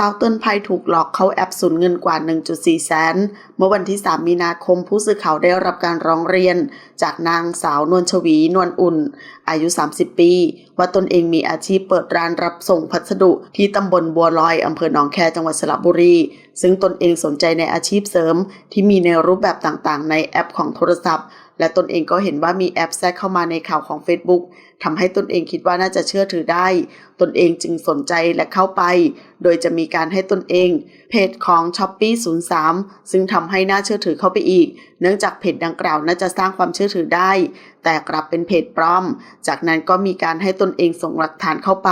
สาวเตือนภัยถูกหลอกเขาแอปสูญเงินกว่า 1.4 แสน เมื่อวันที่ 3 มีนาคมผู้สื่อข่าวได้รับการร้องเรียน จากนางสาวนวลชวี นวลอุ่น อายุ 30 ปี ว่าตนเองมีอาชีพเปิดร้านรับส่งพัสดุที่ตำบลบัวลอยอำเภอหนองแคจังหวัดสระบุรี ซึ่งตนเองสนใจในอาชีพเสริม ที่มีในรูปแบบต่างๆ ในแอปของโทรศัพท์ และตนเองก็เห็นว่ามีแอปแทรกเข้ามาในข่าวของ Facebook ทำให้ตนเองคิดว่าน่าจะเชื่อถือได้ ตนเองจึงสนใจและเข้าไป โดยจะมีการให้ตนเอง เพจของ s h อ p e e 03 ซึ่งทำให้น่าเชื่อถือเข้าไปอีก เนื่องจากเพจดังกล่าวน่าจะสร้างความเชื่อถือได้ แต่กลับเป็นเพจปลอม จากนั้นก็มีการให้ตนเองส่งหลักฐานเข้าไป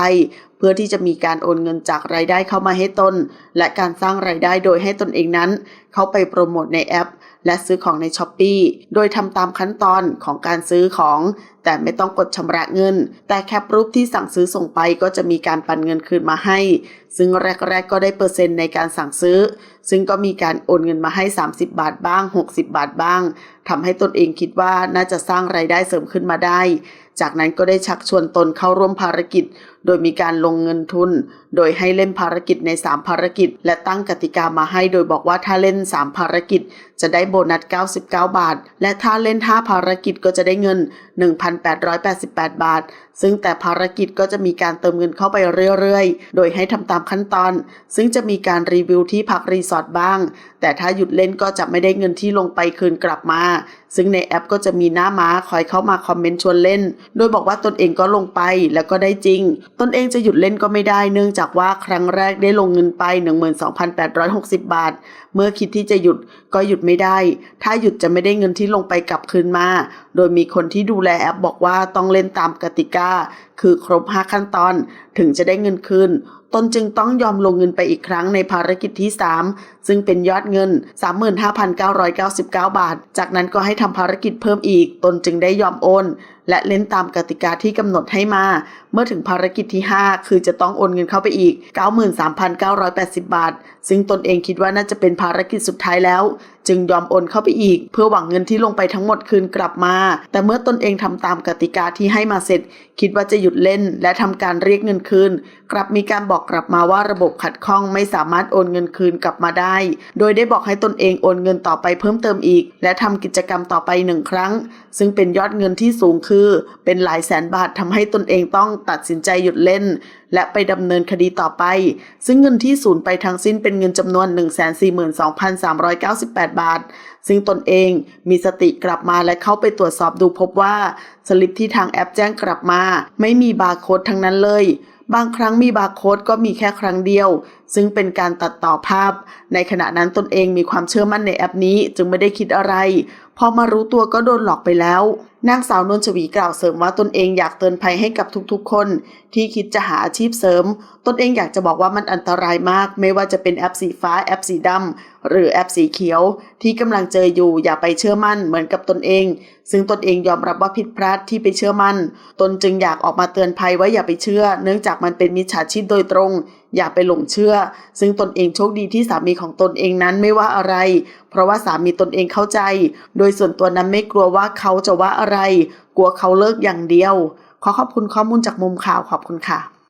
เพื่อที่จะมีการโอนเงินจากรายได้เข้ามาให้ตน และการสร้างรายได้โดยให้ตนเองนั้น เข้าไปโปรโมทในแอปและซื้อของใน s h อ p e e โดยทำตามขั้นตอนของการซื้อของ แต่ไม่ต้องกดชำระเงิน แต่แคปรูปที่สั่งซื้อส่งไปก็จะมีการปันเงินคืนมาให้ ซึ่งแรกๆ ก็ได้เปอร์เซ็นต์ในการสั่งซื้อ ซึ่งก็มีการโอนเงินมาให้ 30 บาทบ้าง 60 บาทบ้าง ทำให้ตนเองคิดว่าน่าจะสร้างรายได้เสริมขึ้นมาได้ จากนั้นก็ได้ชักชวนตนเข้าร่วมภารกิจ โดยมีการลงเงินทุน โดยให้เล่นภารกิจใน 3 ภารกิจ และตั้งกติกามาให้โดยบอกว่าถ้าเล่น 3 ภารกิจ จะได้โบนัส 99 บาท และถ้าเล่น 5 ภารกิจก็จะได้เงิน 1,888 บาท ซึ่งแต่ภารกิจก็จะมีการเติมเงินเข้าไปเรื่อยๆ โดยให้ทำตามขั้นตอน ซึ่งจะมีการรีวิวที่พักรีสอร์ทบ้าง แต่ถ้าหยุดเล่นก็จะไม่ได้เงินที่ลงไปคืนกลับมาซึ่งในแอปก็จะมีหน้าม้าคอยเข้ามาคอมเมนต์ชวนเล่น โดยบอกว่าตนเองก็ลงไปแล้วก็ได้จริง ตนเองจะหยุดเล่นก็ไม่ได้ เนื่องจากว่าครั้งแรกได้ลงเงินไป 12,860 บาท เมื่อคิดที่จะหยุดก็หยุดไม่ได้ ถ้าหยุดจะไม่ได้เงินที่ลงไปกลับคืนมา โดยมีคนที่ดูแลแอปบอกว่าต้องเล่นตามกติกา คือครบ 5 ขั้นตอน ถึงจะได้เงินคืน นจึงต้องยอมลงเงินไปอีกครั้งในภารกิจที่ 3 ซึ่งเป็นยอดเงิน 35,999 บาท จากนั้นก็ให้ทำภารกิจเพิ่มอีก ตนจึงได้ยอมโอน และเล่นตามกติกาที่กำหนดให้มา เมื่อถึงภารกิจที่ 5 คือจะต้องโอนเงินเข้าไปอีก 93,980 บาท ซึ่งตนเองคิดว่าน่าจะเป็นภารกิจสุดท้ายแล้ว จึงยอมโอนเข้าไปอีก เพื่อหวังเงินที่ลงไปทั้งหมดคืนกลับมา แต่เมื่อตนเองทำตามกติกาที่ให้มาเสร็จ คิดว่าจะหยุดเล่น และทำการเรียกเงินคืน กลับมีการบอกกลับมาว่าระบบขัดข้องไม่สามารถโอนเงินคืนกลับมาได้ โดยได้บอกให้ตนเองโอนเงินต่อไปเพิ่มเติมอีก และทำกิจกรรมต่อไปหนึ่งครั้ง ซึ่งเป็นยอดเงินที่สูงขึ้นคือเป็นหลายแสนบาททำให้ตนเองต้องตัดสินใจหยุดเล่น และไปดำเนินคดีต่อไป ซึ่งเงินที่สูญไปทั้งสิ้นเป็นเงินจำนวน 142,398 บาท ซึ่งตนเองมีสติกลับมาและเข้าไปตรวจสอบดูพบว่า สลิปที่ทางแอปแจ้งกลับมา ไม่มีบาร์โค้ดทั้งนั้นเลย บางครั้งมีบาร์โค้ดก็มีแค่ครั้งเดียวซึ่งเป็นการตัดต่อภาพ ในขณะนั้นตนเองมีความเชื่อมั่นในแอปนี้จึงไม่ได้คิดอะไร พอมารู้ตัวก็โดนหลอกไปแล้ว นางสาวนวลชวีกล่าวเสริมว่าตนเองอยากเตือนภัยให้กับทุกๆ คน ที่คิดจะหาอาชีพเสริม ตนเองอยากจะบอกว่ามันอันตรายมาก ไม่ว่าจะเป็นแอปสีฟ้าแอปสีดำหรือแอปสีเขียว ที่กำลังเจออยู่อย่าไปเชื่อมั่นเหมือนกับตนเอง ซึ่งตนเองยอมรับว่าผิดพลาดที่ไปเชื่อมั่น ตนจึงอยากออกมาเตือนภัยว่าอย่าไปเชื่อ เนื่องจากมันเป็นมิจฉาชีพโดยตรง อย่าไปหลงเชื่อ ซึ่งตนเองโชคดีที่สามีของตนเองนั้นไม่ว่าอะไร เพราะว่าสามีตนเองเข้าใจ โดยส่วนตัวนั้นไม่กลัวว่าเขาจะว่าอะไร กลัวเขาเลิกอย่างเดียว ขอขอบคุณข้อมูลจากมุมข่าวขอบคุณค่ะ